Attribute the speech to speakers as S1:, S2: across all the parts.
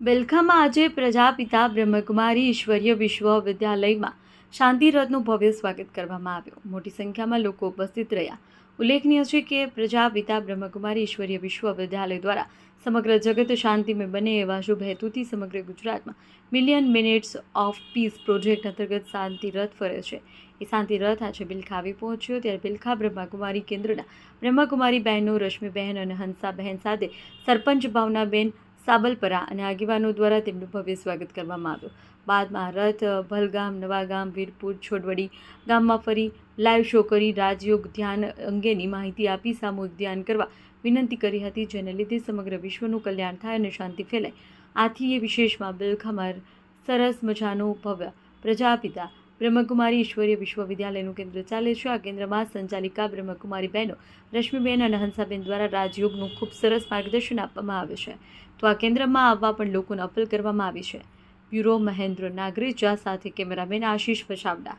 S1: બેલખામાં આજે પ્રજાપિતા બ્રહ્મકુમારી ઈશ્વરીય વિશ્વવિદ્યાલયમાં શાંતિરથનું ભવ્ય સ્વાગત કરવામાં આવ્યું. મોટી સંખ્યામાં લોકો ઉપસ્થિત રહ્યા. ઉલ્લેખનીય છે કે પ્રજાપિતા બ્રહ્મકુમારી ઈશ્વરીય વિશ્વવિદ્યાલય દ્વારા સમગ્ર જગત શાંતિમય બને એવા શુભ હેતુથી સમગ્ર ગુજરાતમાં million minutes of peace project અંતર્ગત શાંતિરથ ફરે છે. એ શાંતિરથ આજે બિલખા આવી પહોંચ્યો ત્યારે બિલખા બ્રહ્માકુમારી કેન્દ્રના બ્રહ્માકુમારી બહેનો રશ્મિબહેન અને હંસાબહેન સાથે સરપંચ ભાવનાબેન સાબલપરા અને આગેવાનો દ્વારા તેમનું ભવ્ય સ્વાગત કરવામાં આવ્યું. બાદમાં રથ, ભલગામ, નવાગામ, વીરપુર, છોડવડી ગામમાં ફરી લાઈવ શો કરી રાજયોગ ધ્યાન અંગેની માહિતી આપી, સામૂહિક ધ્યાન કરવા વિનંતી કરી હતી, જેને લીધે સમગ્ર વિશ્વનું કલ્યાણ થાય અને શાંતિ ફેલાય. આથી એ વિશેષમાં બિલખમર સરસ મજાનું ભવ્ય પ્રજાપિતા બ્રહ્મકુમારી ઈશ્વરીય વિશ્વવિદ્યાલયનું કેન્દ્ર ચાલે છે. આ કેન્દ્રમાં સંચાલિકા બ્રહ્મકુમારી બહેનો રશ્મિબેન અને હંસાબેન દ્વારા રાજયોગનું ખૂબ સરસ માર્ગદર્શન આપવામાં આવે છે. તો આ કેન્દ્રમાં આવવા પણ લોકોને અપીલ કરવામાં આવી છે. બ્યુરો મહેન્દ્ર નાગરેજા સાથે કેમેરામેન આશીષ
S2: પછાવડા.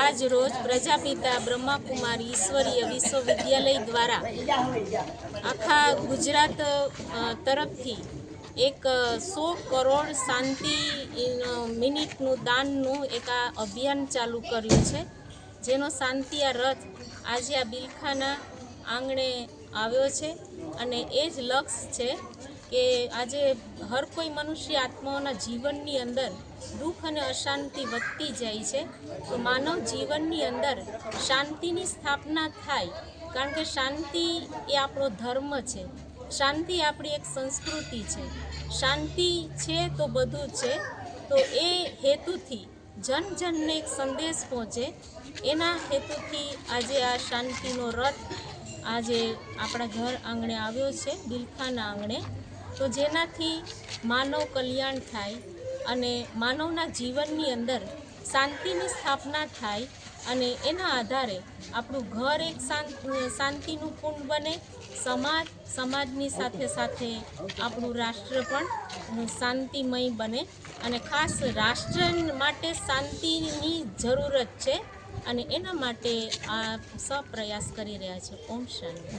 S2: આજ રોજ પ્રજાપિતા બ્રહ્માકુમારી ઈશ્વરીય વિશ્વવિદ્યાલય દ્વારા આખા ગુજરાત તરફથી એક સો કરોડ શાંતિ મિનિટનું દાનનું એક આ અભિયાન ચાલુ કર્યું છે, જેનો શાંતિ આ રથ આજે આ બિલખાના આંગણે આવ્યો છે. અને એ જ લક્ષ્ય છે કે આજે હર કોઈ મનુષ્ય આત્માઓના જીવનની અંદર દુઃખ અને અશાંતિ વધતી જાય છે. તો માનવ જીવનની અંદર શાંતિની સ્થાપના થાય, કારણ કે શાંતિ એ આપણો ધર્મ છે. શાંતિ આપણી એક સંસ્કૃતિ છે. શાંતિ છે તો બધું છે. તો એ હેતુથી જન જનને એક સંદેશ પહોંચે. એના હેતુથી આજે આ શાંતિનો રથ આજે આપણા ઘર આંગણે આવ્યો છે, દિલખાના આંગણે. તો જેનાથી માનવ કલ્યાણ થાય અને માનવના જીવનની અંદર શાંતિની સ્થાપના થાય અને એના આધારે આપણું ઘર એક શાંત, શાંતિનું કુંડ બને સમાજ, સમાજની સાથે સાથે આપણું રાષ્ટ્ર પણ શાંતિમય બને. અને ખાસ રાષ્ટ્ર માટે શાંતિની જરૂરત છે. અને એના માટે આ સપ્રયાસ કરી રહ્યા છે. ઓમ શાંતિ.